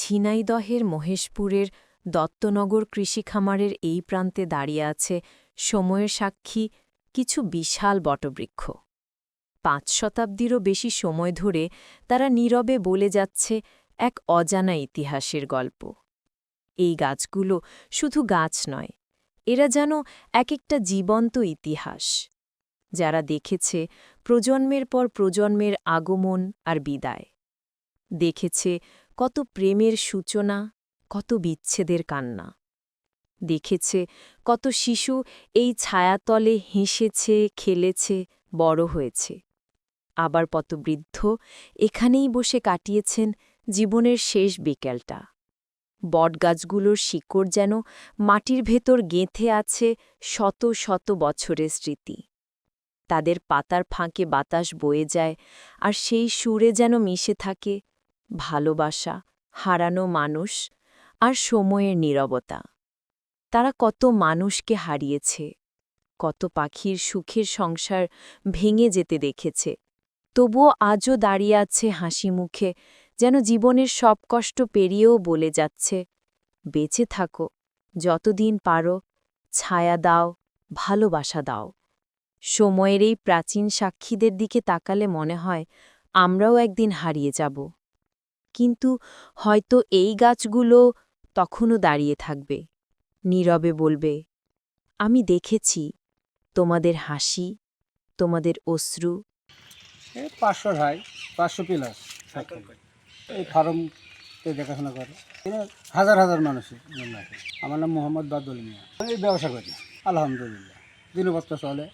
ঝিনাইদহের মহেশপুরের দত্তনগর কৃষি খামারের এই প্রান্তে দাঁড়িয়ে আছে সময়ের সাক্ষী কিছু বিশাল বটবৃক্ষ। পাঁচ শতাব্দীরও বেশি সময় ধরে তারা নীরবে বলে যাচ্ছে এক অজানা ইতিহাসের গল্প। এই গাছগুলো শুধু গাছ নয়, এরা যেন এক একটা জীবন্ত ইতিহাস, যারা দেখেছে প্রজন্মের পর প্রজন্মের আগমন আর বিদায়। দেখেছে কত প্রেমের সূচনা, কত বিচ্ছেদের কান্না। দেখেছে কত শিশু এই ছায়াতলে হেসেছে, খেলেছে, বড় হয়েছে। আবার কত বৃদ্ধ এখানেই বসে কাটিয়েছেন জীবনের শেষ বিকেলটা। বটগাছগুলোর শিকড় যেন মাটির ভেতর গেঁথে আছে শত শত বছরের স্মৃতি। তাদের পাতার ফাঁকে বাতাস বয়ে যায় আর সেই সুরে যেন মিশে থাকে ভালোবাসা, হারানো মানুষ আর সময়ের নীরবতা। তারা কত মানুষকে হারিয়েছে, কত পাখির সুখের সংসার ভেঙে যেতে দেখেছে, তবুও আজও দাঁড়িয়ে আছে হাসি মুখে যেন জীবনের সব কষ্ট পেরিয়েও বলে যাচ্ছে, বেঁচে থাকো, যতদিন পারো, ছায়া দাও, ভালোবাসা দাও। সময়ের এই প্রাচীন সাক্ষীদের দিকে তাকালে মনে হয়, আমরাও একদিন হারিয়ে যাব। কিন্তু হয়তো এই গাছগুলো তখনও দাঁড়িয়ে থাকবে। নীরবে বলবে, আমি দেখেছি, তোমাদের হাসি, তোমাদের অশ্রু। পাঁচশো ভাই পাঁচশো প্লাস এই ফার্মতে দেখাশোনা করে। হাজার হাজার মানুষের আমার নাম মোহাম্মদ বাদুল মিয়া। আমি ব্যবসা করি। আলহামদুলিল্লাহ। দিনপত্র চলে।